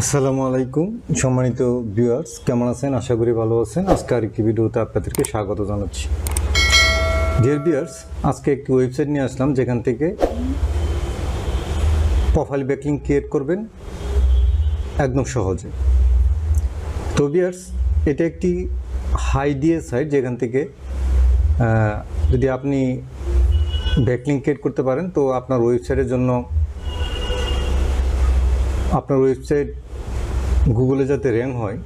আসসালামু আলাইকুম, সম্মানিত ভিউয়ার্স কেমন আছেন? আশা করি ভালো আছেন। আজকে আরেকটি ভিডিওতে আপনাদেরকে স্বাগত জানাচ্ছি। ডিয়ার ভিউয়ার্স আজকে একটি ওয়েবসাইট নিয়ে আসলাম, যেখান থেকে প্রোফাইল ব্যাকলিং ক্রিয়েট করবেন একদম সহজে। তো ভিউয়ার্স এটা একটি হাই দিয়ে সাইট যেখান থেকে যদি আপনি ব্যাকলিং ক্রিয়েট করতে পারেন, তো আপনার ওয়েবসাইটের জন্য আপনার ওয়েবসাইট গুগলে যাতে র্যাঙ্ক হয়,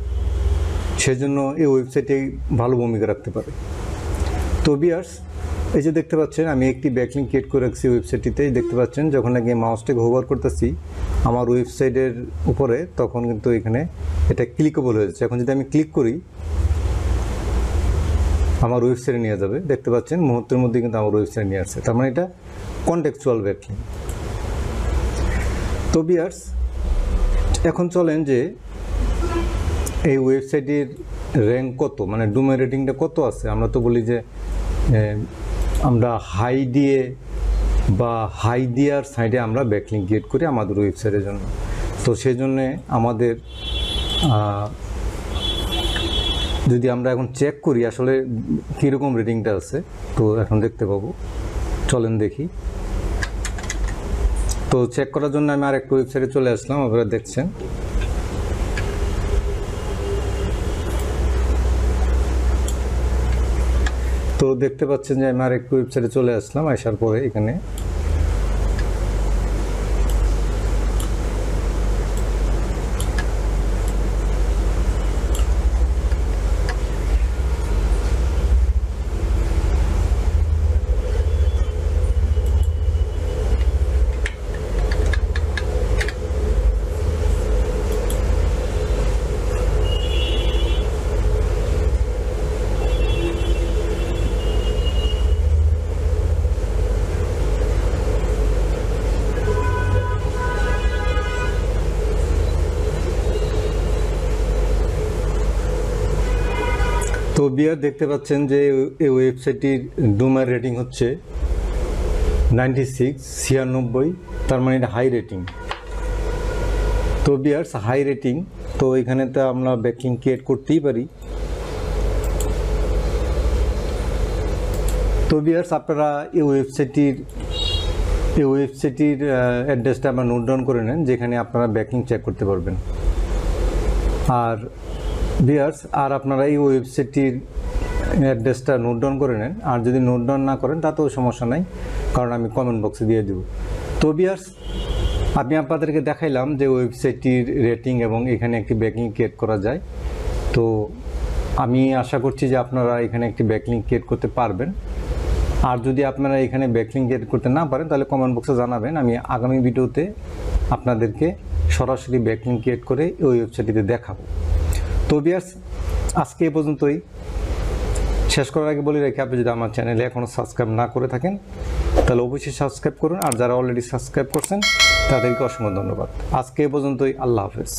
সেজন্য এই ওয়েবসাইটে ভালো ভূমিকা রাখতে পারে। তো বিয়ার্স এই যে দেখতে পাচ্ছেন, আমি একটি ব্যাকলিং ক্রিয়েট করে রাখছি ওয়েবসাইটটিতে দেখতে পাচ্ছেন, যখন নাকি মাউসটাকে হোভার করতেছি, আমার ওয়েবসাইটের উপরে তখন কিন্তু এখানে এটা ক্লিকেবল হয়ে যাচ্ছে এখন যদি আমি ক্লিক করি, আমার ওয়েবসাইটে নিয়ে যাবে। দেখতে পাচ্ছেন, মুহূর্তের মধ্যে কিন্তু আমার ওয়েবসাইটে নিয়ে আসছে। তার মানে এটা কন্টেক্সচুয়াল ব্যাকলিং তো বিয়ার্স এখন চলেন যে এই ওয়েবসাইটের র্যাঙ্ক কত? মানে ডুমের রেটিংটা কত আছে? আমরা তো বলি যে আমরা হাই দিয়ে বা হাই দিয়ার সাইডে আমরা ব্যাকলিং ক্রিয়েট করি আমাদের ওয়েবসাইটের জন্য। তো সেই জন্যে আমাদের যদি আমরা এখন চেক করি, আসলে কীরকম রেটিংটা আছে, তো এখন দেখতে পাবো। চলেন দেখি। তো চেক করার জন্য আমি আরেকটা ওয়েবসাইটে চলে আসলাম, আপনারা দেখছেন। তো দেখতে পাচ্ছেন যে আমি আরেকটু ওয়েবসাইটে চলে আসলাম আসার পরে এখানে তো বিয়ার দেখতে পাচ্ছেন যে এই ওয়েবসাইটটির ডুমার রেটিং হচ্ছে নাইনটি সিক্স, ছিয়ানব্বই, তার মানে এটা হাই রেটিং তো বিয়ার্স হাই রেটিং তো এখানে তো আমরা ব্যাকিং ক্রিয়েট করতেই পারি। তো বিয়ার্স, আপনারা এই ওয়েবসাইটটির এই ওয়েবসাইটটির অ্যাড্রেসটা আপনারা নোট ডাউন করে নেন, যেখানে আপনারা ব্যাকিং চেক করতে পারবেন। আর বিয়ার্স আর আপনারা এই ওয়েবসাইটটির অ্যাড্রেসটা নোট ডাউন করে নেন। আর যদি নোট ডাউন না করেন, তাতেও সমস্যা নাই, কারণ আমি কমেন্ট বক্সে দিয়ে দেবো। তো বিয়ার্স আমি আপনাদেরকে দেখাইলাম যে ওয়েবসাইটটির রেটিং এবং এখানে একটি ব্যাকিং ক্রিয়েট করা যায়। তো আমি আশা করছি যে আপনারা এখানে একটি ব্যাকলিং ক্রিয়েট করতে পারবেন। আর যদি আপনারা এখানে ব্যাকলিং ক্রিয়েট করতে না পারেন, তাহলে কমেন্ট বক্সে জানাবেন। আমি আগামী ভিডিওতে আপনাদেরকে সরাসরি ব্যাকলিং ক্রিয়েট করে ওই ওয়েবসাইটটিতে দেখাবো। তো বিয়ার্স আজকে এ পর্যন্তই। শেষ করার আগে বলে রেখে, আপনি যদি আমার চ্যানেলে এখনও সাবস্ক্রাইব না করে থাকেন, তাহলে অবশ্যই সাবস্ক্রাইব করুন। আর যারা অলরেডি সাবস্ক্রাইব করছেন, তাদেরকে অসংখ্য ধন্যবাদ। আজকে এ পর্যন্তই, আল্লাহ হাফেজ।